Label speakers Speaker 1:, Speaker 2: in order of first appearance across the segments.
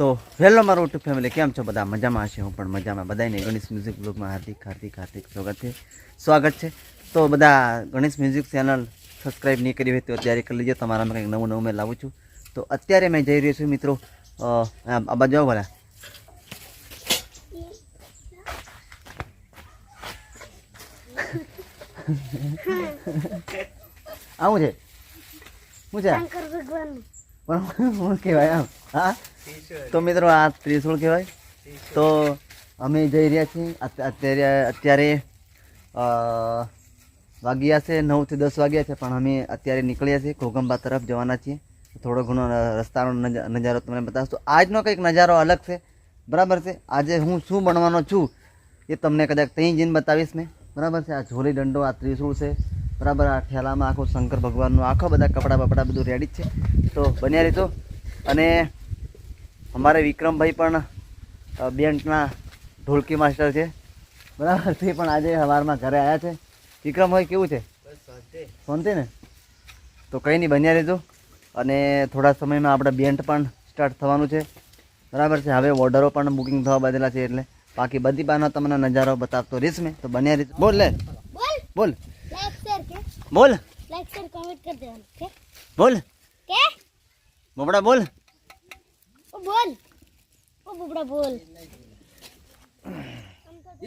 Speaker 1: તો હેલો મારું YouTube family કેમ છો બધા? મજામાં હશે? હું પણ મજામાં. બધાને ગણેશ મ્યુઝિક બ્લોગમાં હાર્દિક હાર્દિક હાર્દિક સ્વાગત છે. સ્વાગત છે. તો બધા ગણેશ મ્યુઝિક ચેનલ સબસ્ક્રાઈબ નહીં કરી હોય તો અત્યારે કરી લેજો. તમારામાં કંઈક નવું નવું મેં લાવું છું. તો અત્યારે મેં જઈ રહ્યો છું મિત્રો આ બાજુ ભલા. આવું છે? શું છે? પણ શું કહેવાય આમ? હા? તો મિત્રો આ ત્રિશુળ કહેવાય. તો અમે જઈ રહ્યા છીએ. અત્યારે અત્યારે વાગ્યા છે નવથી દસ વાગ્યા છે પણ અમે અત્યારે નીકળ્યા છીએ ઘોગંબા તરફ જવાના છીએ. થોડો ઘણો રસ્તાનો નજ- નજારો તમને બતાવશું. તો આજનો કંઈક નજારો અલગ છે. બરાબર છે? આજે હું શું બનવાનો છું એ તમને કદાચ ત્યાં જઈને બતાવીશ મેં. બરાબર છે? આ ઝોલી દંડો આ ત્રિશુળ છે. બરાબર? આ ઠેલામાં આખું શંકર ભગવાનનું આખો બધા કપડાં બપડા બધું રેડી જ છે. તો બન્યા રહેજો. અને અમારે વિક્રમભાઈ પણ બેન્ડના ઢોલકી માસ્ટર છે. બરાબર? તે પણ આજે સવારમાં ઘરે આવ્યા છે. વિક્રમભાઈ કેવું છે? શાંતિ. ને? તો કંઈ નહીં બન્યા રહેજો. અને થોડા સમયમાં આપણે બેન્ડ પણ સ્ટાર્ટ થવાનું છે. બરાબર છે? હવે ઓર્ડરો પણ બુકિંગ થવા બદલા છે એટલે બાકી બધી બાનો તમને નજારો બતાવતો રહીશ મેં. તો બન્યા રહેજો. બોલ લે.
Speaker 2: બોલ.
Speaker 1: બોલ.
Speaker 2: લાઈક શેર કે.
Speaker 1: બોલ.
Speaker 2: લાઈક શેર કમેન્ટ કરી દેવાનું કે
Speaker 1: બોલ.
Speaker 2: કે?
Speaker 1: બોલ.
Speaker 2: બોલ. ઓ બુબડા, બોલ.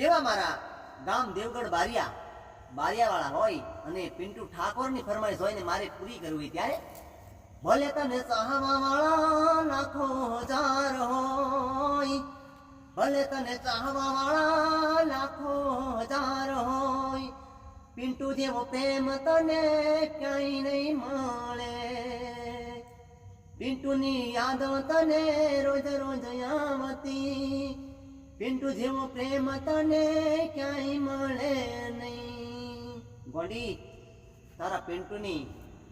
Speaker 1: એવા મારા ગામ દેવગઢ બારિયા, બારિયાવાળા હોય અને પિન્ટુ ઠાકોરની ફરમાઈશ હોય ને મારે પૂરી કરવી ત્યારે ભલે તને ચાહવા વાળા લાખો હજાર હોય, ભલે તને ચાહવા વાળા લાખો હજાર હોય પિન્ટુ જેવો પ્રેમ તને ક્યાંય નહીં મળે. પિન્ટુની યાદો તને રોજ રોજ આવતી. પિન્ટુ જેવો પ્રેમ તને ક્યાંય મળે નહીં. ગોડી, તારા પિન્ટુની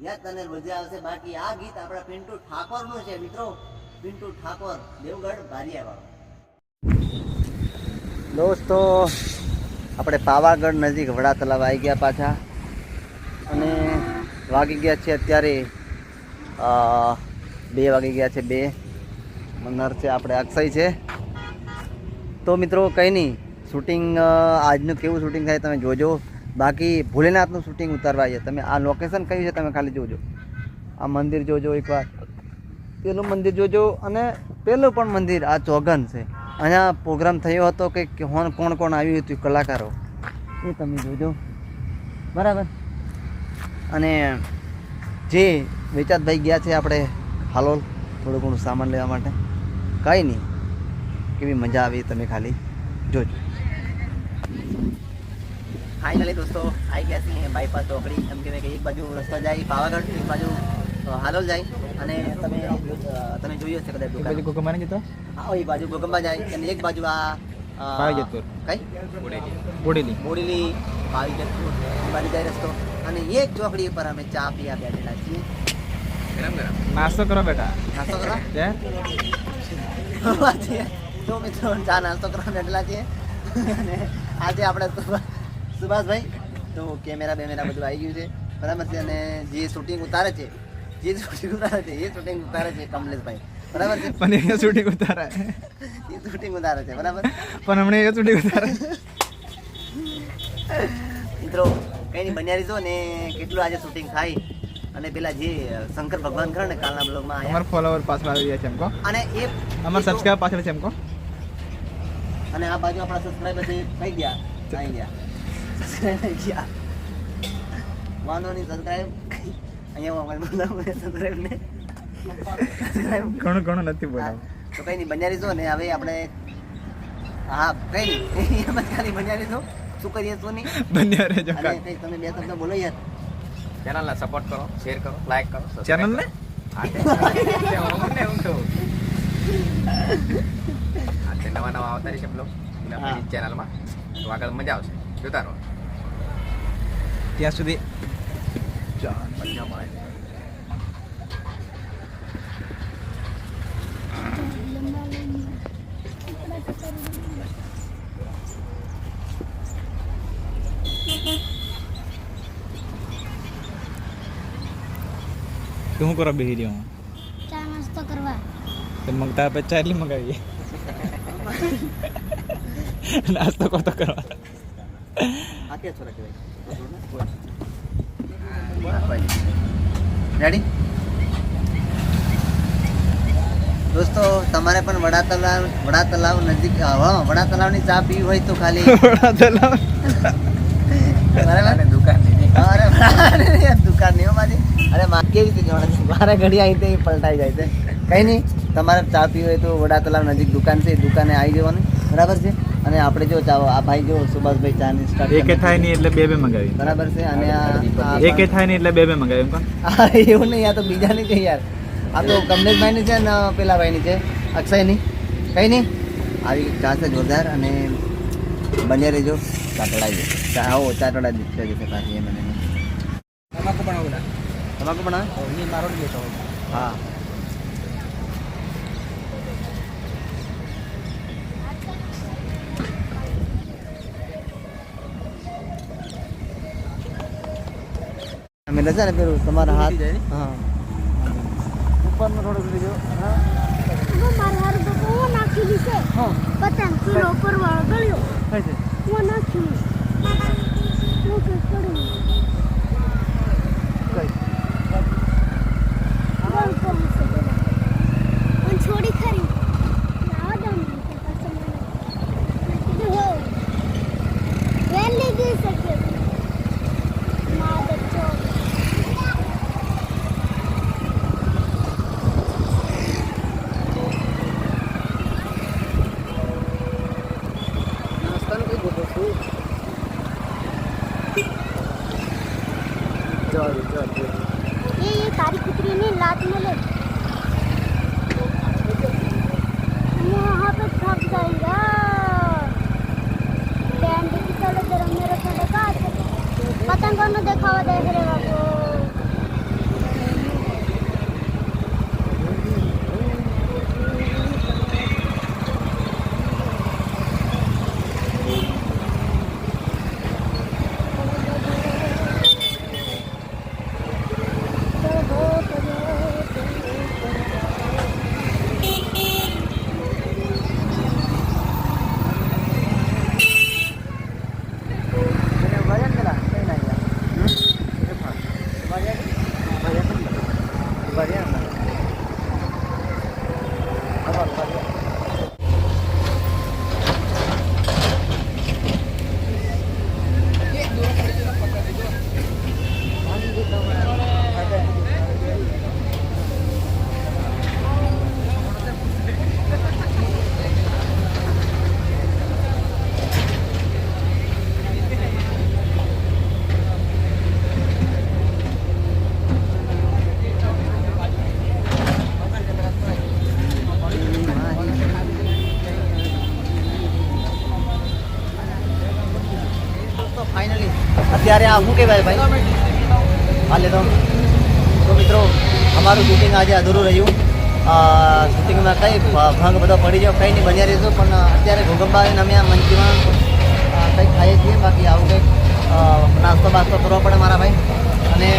Speaker 1: યાદ તને રોજે આવશે. બાકી આ ગીત આપણા પિન્ટુ ઠાકોરનું છે, મિત્રો. પિન્ટુ ઠાકોર, દેવગઢ બારિયાવાળો. દોસ્તો, આપણે પાવાગઢ નજીક વડા તલાવ આવી ગયા પાછા. અને વાગી ગયા છે અત્યારે બે વાગી ગયા છે, બે. નર છે, આપણે અક્ષય છે. તો મિત્રો, કંઈ નહીં. શૂટિંગ આજનું કેવું શૂટિંગ થાય તમે જોજો. બાકી ભોલેનાથનું શૂટિંગ ઉતારવા છે તમે આ લોકેશન કયું છે, તમે ખાલી જોજો. આ મંદિર જોજો એકવાર પેલું મંદિર જોજો અને પેલું પણ મંદિર, આ ચોગન છે. અહીંયા પ્રોગ્રામ થયો હતો કે કોણ કોણ કોણ આવ્યું હતું કલાકારો. એ તમે જોજો. બરાબર? અને જે વેચાતભાઈ ગયા છે, આપણે હાલોલ થોડું ઘણું સામાન લેવા માટે. કાંઈ નહીં. કેવી મજા આવી તમે ખાલી. જોજો. ફાઇનલી દોસ્તો આવી ગયા છીએ બાયપાસ ચોકડી એમ કહેવાય કે એક બાજુ રસ્તો જાય પાવાગઢ એક બાજુ હાલોલ જાય. અને તમે તમે જોયું હશે કદાચ દુકાન
Speaker 3: નહીં જતો?
Speaker 1: હા એ બાજુ ગોગંબા જાય. અને એક બાજુ આ
Speaker 3: પાવીજતપુર.
Speaker 1: કઈ?
Speaker 3: બોડેલી.
Speaker 1: બોડેલી પાવીજતપુર એ બાજુ જાય રસ્તો. અને એક ચોકડી ઉપર અમે ચા પીવા બેઠેલા છીએ.
Speaker 3: નાસ્તો કરો બેટા
Speaker 1: નાસ્તો કરો છે તો મિત્રો ચા નાસ્તો કરવા બેઠેલા છીએ અને આજે આપણે સુભાષભાઈ તો કેમેરા બેમેરા બધું આવી ગયું છે બરાબર છે અને જે શૂટિંગ ઉતારે છે જે શૂટિંગ ઉતારે છે એ શૂટિંગ ઉતારે છે કમલેશભાઈ બરાબર છે
Speaker 3: પણ એ શૂટિંગ ઉતારે
Speaker 1: એ શૂટિંગ ઉતારે છે બરાબર
Speaker 3: પણ હમણાં એ શૂટિંગ ઉતારે
Speaker 1: મિત્રો કઈ નહીં બન્યા રહીશો ને કેટલું આજે શૂટિંગ થાય અને પેલા જે શંકર ભગવાન ખરા ને કાલના બ્લોગમાં
Speaker 3: અમારા ફોલોવર પાછળ આવી ગયા છે એમ કહો.
Speaker 1: અને એ
Speaker 3: અમાર સબસ્ક્રાઈબ પાછળ છે એમ કહો.
Speaker 1: અને આ બાજુ આપણા સબસ્ક્રાઇબર છે થઈ ગયા અહીં ગયા સબસ્ક્રાઇબ થઈ ગયા. વાંધો નહીં સબસ્ક્રાઈબ અહીંયા મોબાઈલ બનાવું સબસ્ક્રાઇબ ને.
Speaker 3: ઘણું ઘણું નથી બોલાવ.
Speaker 1: તો કઈ નહીં બન્યા રહીશો ને હવે આપણે હા કઈ નહીં. એમ જ ખાલી બન્યા રહીશો શું કરીએ શું નહીં?
Speaker 3: બન્યા રહેજો
Speaker 1: અને કઈ તમે બે શબ્દ બોલો યાર.
Speaker 4: ચેનલને સપોર્ટ કરો શેર કરો લાઈક કરો
Speaker 3: ને
Speaker 4: આ નવા નવા આવતા રહેશે બ્લોગ. ચેનલમાં. તો આગળ મજા આવશે. જોતા રહો.
Speaker 3: ત્યાં સુધી
Speaker 4: મજા મળે.
Speaker 3: તું શું કરવા બેસી રહ્યો
Speaker 2: ચા નાસ્તો કરવા.
Speaker 3: તો તો મંગતા આપણે ચા એટલી મગાવીએ. નાસ્તો કરતો કરવા.
Speaker 1: રેડી દોસ્તો તમારે પણ વડા તલાવ વડા તલાવ નજીક હા વડા તલાવની ચા પીવી હોય તો ખાલી. વડા
Speaker 4: તલાવ દુકાન
Speaker 1: નહીં મારી અરે માં કેવી રીતે જવાનું મારા ઘડી આવી તે પલટાઈ જાય છે કંઈ નહીં તમારે ચા પીવી હોય તો વડા તલાવ નજીક દુકાન છે દુકાને આવી જવાનું બરાબર છે અને આપણે જો ચા આ ભાઈ જો સુભાષભાઈ ચાની સ્ટાર્ટ
Speaker 3: એકે થાય નહીં એટલે બે બે મંગાવી.
Speaker 1: બરાબર છે અને આ-
Speaker 3: એકે થાય નહીં એટલે બે બે મંગાવી, એમ કોણ?
Speaker 1: એવું નહીં આ તો બીજાની છે યાર. આ તો કમલેશભાઈની છે ને પેલા ભાઈની છે અક્ષયની કંઈ નહીં આવી ચા છે જોરદાર અને બન્યા રહેજો ચાટડાઈ ચા આવો ચાટડા દીધા જશે પાછી મને
Speaker 3: તમાકુ પણ મારો લેતો
Speaker 1: હા. અમે રજા ને પેલું તમારા હાથ હા. ઉપરનો થોડો બીજો હા.
Speaker 2: મારો મારા હારું તો છે.
Speaker 1: હા.
Speaker 2: પતંગ પેલો ઉપર વાળો ગળ્યો.
Speaker 1: કઈ છે
Speaker 2: હું નાખેલી ये तारी कुतरी ने लात में ले यहाँ पे थक जाएगा बैंड की चलो जरा मेरे थोड़ा का पतंगों ने देखावा देख रहे
Speaker 1: અત્યારે આ શું કહેવાય ભાઈ? હાલે તો તો મિત્રો, અમારું શૂટિંગ આજે અધૂરું રહ્યું. શૂટિંગમાં કંઈ ભંગ બધો પડી ગયો, કંઈ નહીં, બન્યા રહીશું પણ અત્યારે ભૂકંપા આવીને અમે આ મંચીમાં કંઈક ખાઈએ છીએ. બાકી આવું કંઈક નાસ્તો બાસ્તો કરવો પડે મારા ભાઈ. અને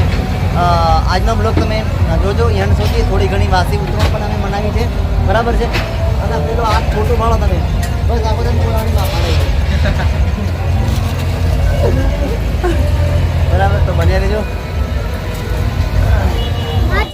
Speaker 1: આજનો બ્લોગ તમે જોજો. એન્ડ સુધી થોડી ઘણી વાસી ઉતરો પણ અમે મનાવી છે. બરાબર છે? અને પેલો આ છોટું માળો તમે. બસ આ બધા પાડે છે. બરાબર તો બન્યા રહેજો.